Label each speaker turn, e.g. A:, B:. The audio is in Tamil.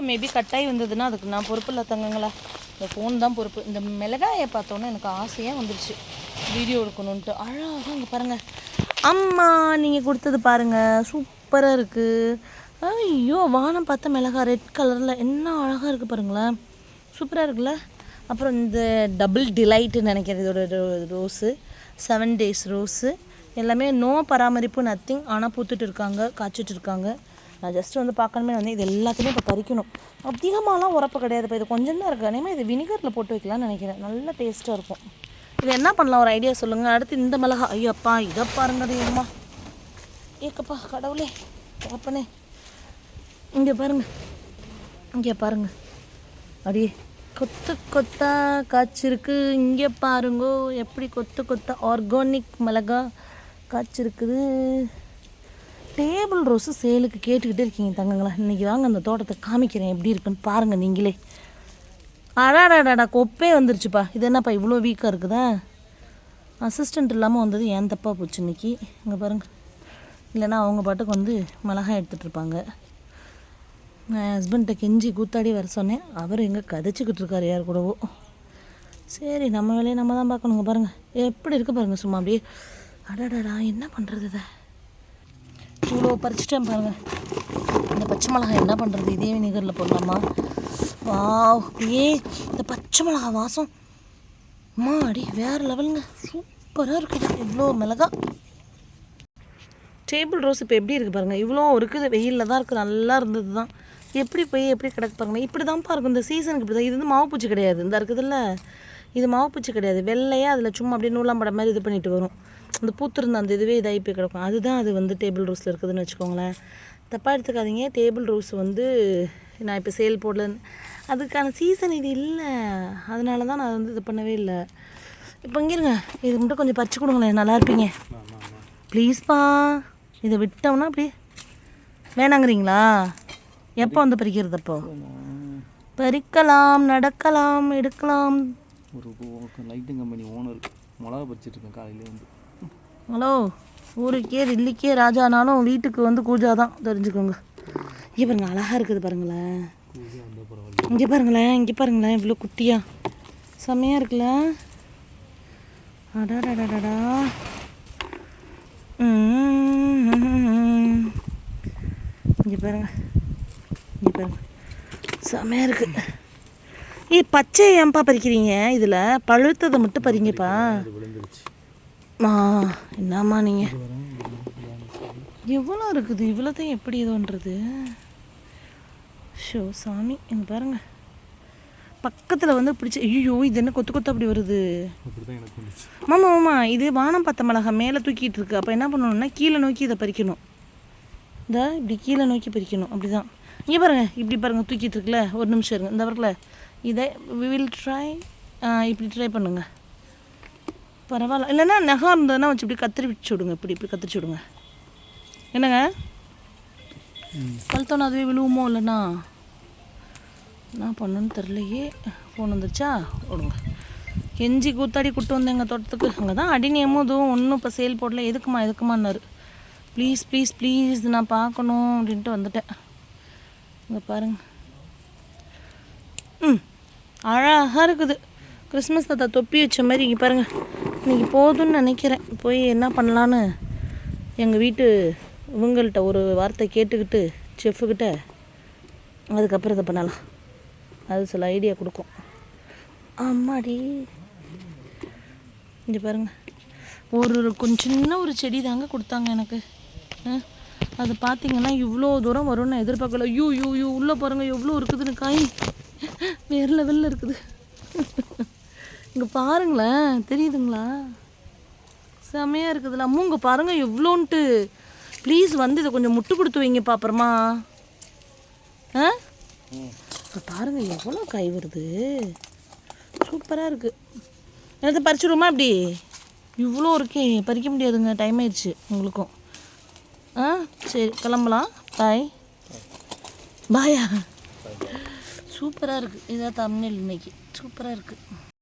A: மேபி கட்டாயி வந்ததுன்னா அதுக்கு நான் பொறுப்பு இல்லை தங்கங்களா. இந்த ஃபோன் தான் பொறுப்பு. இந்த மிளகாயை பார்த்தோன்னே எனக்கு ஆசையாக வந்துருச்சு. வீடியோ எடுக்கணுன்ட்டு அழகாக இங்கே பாருங்கள் அம்மா நீங்கள் கொடுத்தது பாருங்கள் சூப்பராக இருக்குது ஐயோ வானம் பார்த்த மிளகா ரெட் கலரில் என்ன அழகாக இருக்குது பாருங்களேன். சூப்பராக இருக்குல்ல? அப்புறம் இந்த டபுள் டிலைட்டுன்னு நினைக்கிறேன். இதோட ரோ- ரோஸு செவன் டேஸ் ரோஸு எல்லாமே நோ பராமரிப்பு நத்திங் ஆனால் பூத்துட்டு இருக்காங்க காய்ச்சிட்டு இருக்காங்க. நான் ஜஸ்ட் வந்து பார்க்கணுமே வந்து இது எல்லாத்தையுமே இப்போ பறிக்கணும். அதிகமாகலாம் உரப்பு கிடையாது. இப்போ இது கொஞ்சம் தான் இருக்குது அதேமாதிரி இது வினிகரில் போட்டு வைக்கலாம்னு நினைக்கிறேன். நல்ல டேஸ்ட்டாக இருக்கும். இது என்ன பண்ணலாம்? ஒரு ஐடியா சொல்லுங்கள் அடுத்து இந்த மிளகா ஐயோப்பா இதை பாருங்க அம்மா ஏக்கப்பா கடவுளே அப்பனே இங்கே பாருங்கள் இங்கே பாருங்க. அப்படியே கொத்து கொத்தா காய்ச்சிருக்கு இங்கே பாருங்கோ. எப்படி கொத்து கொத்தா ஆர்கானிக் மிளகா காய்ச்சிருக்குது டேபிள் ரோஸு சேலுக்கு கேட்டுக்கிட்டே இருக்கீங்க தங்கங்களா. இன்றைக்கி வாங்க அந்த தோட்டத்தை காமிக்கிறேன். எப்படி இருக்குன்னு பாருங்கள் நீங்களே. அடாடாடாடா கொப்பே வந்துருச்சுப்பா. இது என்னப்பா இவ்வளோ வீக்காக இருக்குதா? அசிஸ்டண்ட் இல்லாமல் வந்தது ஏன் தப்பாக போச்சு இன்றைக்கி இங்கே பாருங்கள் இல்லைன்னா அவங்க பாட்டுக்கு வந்து மிளகாய் எடுத்துகிட்ருப்பாங்க நான் ஹஸ்பண்ட்டை கெஞ்சி கூத்தாடி வர சொன்னேன். அவர் எங்கே கதைச்சிக்கிட்டு இருக்காரு யார் கூடவோ. சரி நம்ம வேலையை நம்ம தான் பார்க்கணுங்க. பாருங்கள் எப்படி இருக்குது பாருங்கள் சும்மா அப்படியே. அடாடாடா என்ன பண்ணுறது இதை? இவ்வளோ பறிச்சிட்டேன் பாருங்கள் இந்த பச்சை மிளகாய் என்ன பண்ணுறது இதே வினிகரில் போடலாமா? வாவ். அப்படியே இந்த பச்சை மிளகாய் வாசம். அம்மா அடி வேறு லெவலுங்க. சூப்பராக இருக்குது இவ்வளோ மிளகா. டேபிள் ரோஸ் இப்போ எப்படி இருக்குது பாருங்கள் இவ்வளோ இருக்குது. வெயிலில் தான் இருக்குது நல்லா இருந்தது தான் எப்படி போய் எப்படி கிடக்கு பாருங்க. இப்படி தான்ப்பா இருக்கும் இந்த சீசனுக்கு இப்படி தான் இது வந்து மாவுப்பூச்சி கிடையாது. இந்த இருக்குதுல்ல. இது மாவுப்பூச்சி கிடையாது. வெள்ளையாக அதில் சும்மா அப்படியே நூலாம்படம் மாதிரி இது பண்ணிட்டு வரும். அந்த பூத்திருந்த அந்த இதுவே இதாகி போய் கிடக்கும். அதுதான் அது வந்து டேபிள் ரோஸில் இருக்குதுன்னு வச்சுக்கோங்களேன். தப்பாக எடுத்துக்காதீங்க. டேபிள் ரோஸ் வந்து நான் இப்போ சேல் போடலன்னு. அதுக்கான சீசன் இது இல்லை. அதனால தான் நான் வந்து இது பண்ணவே இல்லை. இப்போ இங்கே இருங்க. இது மட்டும் கொஞ்சம் பறிச்சு கொடுங்களேன். நல்லா இருப்பீங்க. ப்ளீஸ்ப்பா இதை விட்டோம்னா அப்படி வேணாங்கிறீங்களா? எப்போ வந்து பறிக்கிறது அப்போ? பறிக்கலாம் நடக்கலாம் எடுக்கலாம்.
B: ஒரு லைட்டிங் கம்பெனி ஓனர் மிளகா பறிச்சிட்டு இருக்கேன் காலையிலேருந்து
A: ஹலோ ஊருக்கே ரில்லிக்கே ராஜானாலும் வீட்டுக்கு வந்து கூஜா தான் தெரிஞ்சுக்கோங்க. இங்கே பாருங்கள் அழகாக இருக்குது பாருங்களேன். இங்கே பாருங்களேன் இங்கே பாருங்களேன் இவ்வளோ குட்டியா. செம்மையாக இருக்குல்ல? அடாடாடாடா இங்கே பாருங்க இங்கே பாருங்க. செம்மையாக இருக்கு. ஏ பச்சை ஏன்பா பறிக்கிறீங்க? இதில் பழுத்ததை மட்டும் பறிங்கப்பா. மா என்னம்மா நீங்கள் எவ்வளோ இருக்குது? இவ்வளோத்தையும் எப்படி இதுன்றது ஷோ சாமி இங்கே பாருங்க. பக்கத்தில் வந்து பிடிச்சி ஐயோ இது என்ன கொத்து கொத்து அப்படி வருது? மாமா மாமா இது வானம் பார்த்த மிளகா மேலே தூக்கிட்டு இருக்கு. அப்போ என்ன பண்ணணும்னா கீழே நோக்கி இதை பறிக்கணும். இந்த இப்படி கீழே நோக்கி பறிக்கணும். அப்படி தான் இங்கே பாருங்க இப்படி பாருங்க தூக்கிட்டு இருக்குல்ல. ஒரு நிமிஷம் இருங்க. இந்த வரல இதை வி வில் ட்ரை இப்படி ட்ரை பண்ணுங்க. பரவாயில்ல. இல்லைன்னா நகம் இருந்ததுன்னா வச்சு இப்படி கத்திரி வச்சு விடுங்க. இப்படி இப்படி கத்திரிச்சு விடுங்க. என்னங்க? பழுத்தோன்னா அதுவே விழுவுமோ இல்லைண்ணா என்ன பண்ணுன்னு தெரிலையே ஃபோன் வந்துருச்சா? விடுங்க. கெஞ்சி கூத்தாடி கூட்டு வந்தேங்க தோட்டத்துக்கு. அங்கே தான் அடிநியமும் இதுவும் ஒன்றும் இப்போ சேல் போடல. எதுக்குமா எதுக்குமான்னாரு. ப்ளீஸ் ப்ளீஸ் ப்ளீஸ் நான் பார்க்கணும் அப்படின்ட்டு வந்துட்டேன். இங்கே பாருங்க. ம். அழகாக இருக்குது. கிறிஸ்மஸ் தாத்தா தொப்பி வச்ச மாதிரி இங்கே பாருங்கள் இன்றைக்கி போதும்னு நினைக்கிறேன். போய் என்ன பண்ணலான்னு எங்கள் வீட்டு இவங்கள்ட்ட ஒரு வார்த்தை கேட்டுக்கிட்டு செஃப்புக்கிட்ட அதுக்கப்புறம் இதை பண்ணலாம். அது சில ஐடியா கொடுக்கும். அம்மாடி இங்கே பாருங்கள் ஒரு ஒரு கொஞ்சம் சின்ன ஒரு செடி தாங்க கொடுத்தாங்க எனக்கு. ஆ, அது பார்த்தீங்கன்னா இவ்வளோ தூரம் வரும்னு நான் எதிர்பார்க்கல. ஐயோ ஐயோ ஐயோ உள்ளே பாருங்கள் எவ்வளோ இருக்குதுன்னு காய். வேறு லெவலில் இருக்குது. இங்கே பாருங்களேன் தெரியுதுங்களா? செமையாக இருக்குதுல்ல. அம்மா இங்கே பாருங்கள் எவ்வளோன்ட்டு. ப்ளீஸ் வந்து இதை கொஞ்சம் முட்டு கொடுத்து வைங்கப்பா அப்புறமா. ஆ? இப்போ பாருங்கள் எவ்வளோ காய் வருது. சூப்பராக இருக்குது எனக்கு பறிச்சுடுமா அப்படி இவ்வளோ இருக்கே பறிக்க முடியாதுங்க. டைம் ஆயிடுச்சு உங்களுக்கும். ஆ சரி கிளம்பலாம். பாய் பாயா சூப்பராக இருக்குது இதான் தமிழ் இன்னைக்கு. சூப்பராக இருக்குது